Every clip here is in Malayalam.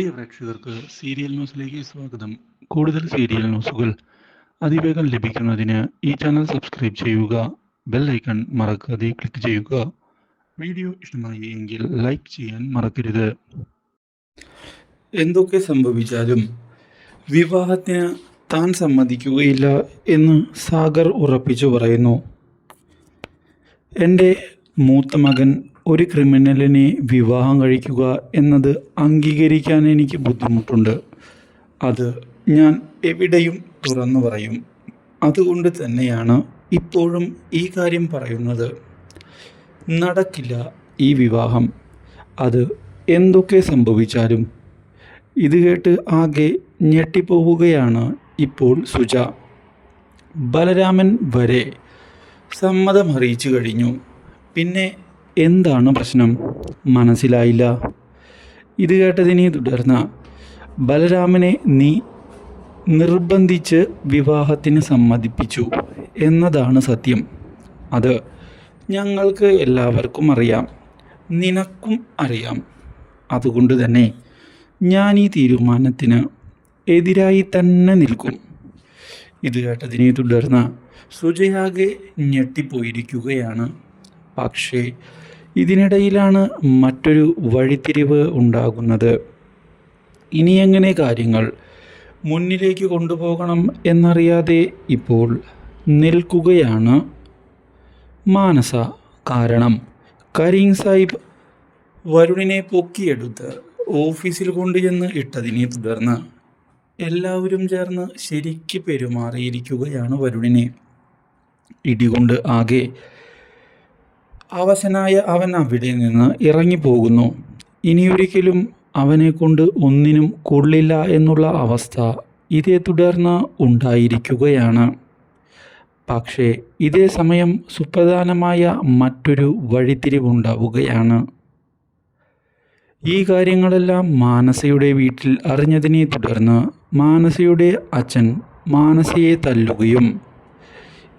പ്രിയ പ്രേക്ഷകർക്ക് സീരിയൽ ന്യൂസിലേക്ക് സ്വാഗതം. കൂടുതൽ സീരിയൽ ന്യൂസുകൾ അതിവേഗം ലഭിക്കുന്നതിന് ഈ ചാനൽ സബ്സ്ക്രൈബ് ചെയ്യുക ബെൽ ഐക്കൺ മറക്കാതെ ക്ലിക്ക് ചെയ്യുക. വീഡിയോ ഇഷ്ടമായി എങ്കിൽ ലൈക്ക് ചെയ്യാൻ മറക്കരുത്. എന്തൊക്കെ സംഭവിച്ചാലും വിവാഹത്തിന് താൻ സമ്മതിക്കുകയില്ല എന്ന് സാഗർ ഉറപ്പിച്ചു പറയുന്നു. എന്റെ മൂത്ത മകൻ ഒരു ക്രിമിനലിനെ വിവാഹം കഴിക്കുക എന്നത് അംഗീകരിക്കാൻ എനിക്ക് ബുദ്ധിമുട്ടുണ്ട്. അത് ഞാൻ എവിടെയും തുറന്നു പറയും. അതുകൊണ്ട് തന്നെയാണ് ഇപ്പോഴും ഈ കാര്യം പറയുന്നത്. നടക്കില്ല ഈ വിവാഹം. അത് എന്തൊക്കെ സംഭവിച്ചാലും. ഇത് കേട്ട് ആകെ ഞെട്ടിപ്പോവുകയാണ് ഇപ്പോൾ സുജ. ബലരാമൻ വരെ സമ്മതം അറിയിച്ചു കഴിഞ്ഞു. പിന്നെ എന്താണ് പ്രശ്നം? മനസ്സിലായില്ല. ഇത് കേട്ടതിനെ തുടർന്ന് ബലരാമനെ നീ നിർബന്ധിച്ച് വിവാഹത്തിന് സമ്മതിപ്പിച്ചു എന്നതാണ് സത്യം. അത് ഞങ്ങൾക്ക് എല്ലാവർക്കും അറിയാം. നിനക്കും അറിയാം. അതുകൊണ്ട് തന്നെ ഞാൻ ഈ തീരുമാനത്തിന് എതിരായി തന്നെ നിൽക്കും. ഇത് കേട്ടതിനെ തുടർന്ന് സുജയാകെ ഞെട്ടിപ്പോയിരിക്കുകയാണ്. പക്ഷേ ഇതിനിടയിലാണ് മറ്റൊരു വഴിത്തിരിവ് ഉണ്ടാകുന്നത്. ഇനി എങ്ങനെ കാര്യങ്ങൾ മുന്നിലേക്ക് കൊണ്ടുപോകണം എന്നറിയാതെ ഇപ്പോൾ നിൽക്കുകയാണ് മാനസ കാരണം. കരീം സാഹിബ് വരുണിനെ പൊക്കിയെടുത്ത് ഓഫീസിൽ കൊണ്ടുചെന്ന് ഇട്ടതിനെ തുടർന്ന് എല്ലാവരും ചേർന്ന് ശരിക്ക് പെരുമാറിയിരിക്കുകയാണ് വരുണിനെ. ഇടികൊണ്ട് ആകെ അവശനായ അവൻ അവിടെ നിന്ന് ഇറങ്ങിപ്പോകുന്നു. ഇനിയൊരിക്കലും അവനെക്കൊണ്ട് ഒന്നിനും കൊള്ളില്ല എന്നുള്ള അവസ്ഥ ഇതേ തുടർന്ന് ഉണ്ടായിരിക്കുകയാണ്. പക്ഷേ ഇതേ സമയം സുപ്രധാനമായ മറ്റൊരു വഴിത്തിരിവുണ്ടാവുകയാണ്. ഈ കാര്യങ്ങളെല്ലാം മാനസയുടെ വീട്ടിൽ അറിഞ്ഞതിനെ തുടർന്ന് മാനസയുടെ അച്ഛൻ മാനസയെ തല്ലുകയും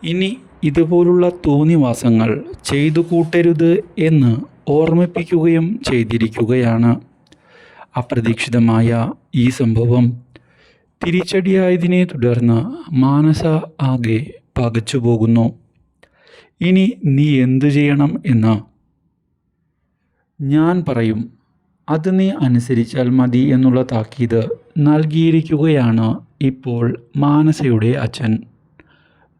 ഇനി ഇതുപോലുള്ള തോന്നിവാസങ്ങൾ ചെയ്തു കൂട്ടരുത് എന്ന് ഓർമ്മിപ്പിക്കുകയും ചെയ്തിരിക്കുകയാണ്. അപ്രതീക്ഷിതമായ ഈ സംഭവം തിരിച്ചടിയായതിനെ തുടർന്ന് മാനസ ആകെ പകച്ചു പോകുന്നു. ഇനി നീ എന്തു ചെയ്യണം എന്ന്? ഞാൻ പറയും അത് നീ അനുസരിച്ചാൽ മതി എന്നുള്ള താക്കീത് നൽകിയിരിക്കുകയാണ് ഇപ്പോൾ മാനസയുടെ അച്ഛൻ.